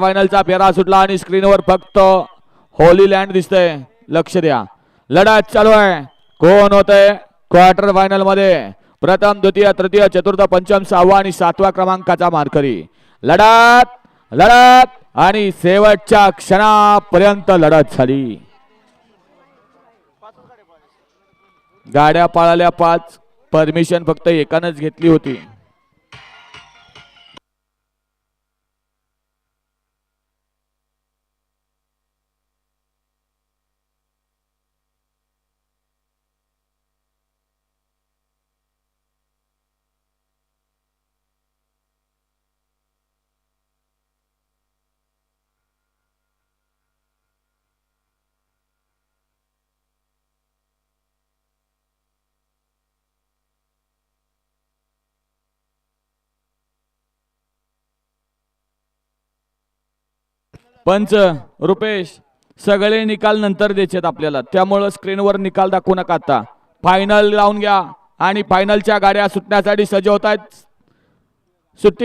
फायनलचा फेरा सुटला आणि स्क्रीनवर फक्त होली लँड दिसतंय. लक्ष द्या. लढत चालू आहे. कोण होतंय? क्वार्टर फायनलमध्ये प्रथम द्वितीय तृतीय चतुर्थ पंचम सहावा आणि सातवा क्रमांकाचा मारकरी लढत लढत आणि शेवटच्या क्षणापर्यंत लढत झाली. गाड्या पाळल्या पाच. परमिशन फक्त एकानंच घेतली होती. पंच रुपेश सगळे निकाल नंतर द्यायचे आपल्याला. त्यामुळं स्क्रीनवर निकाल दाखवू नका आता. फायनल लावून घ्या. आणि फायनलच्या गाड्या सुटण्यासाठी सज्ज होत आहेत सुट्टी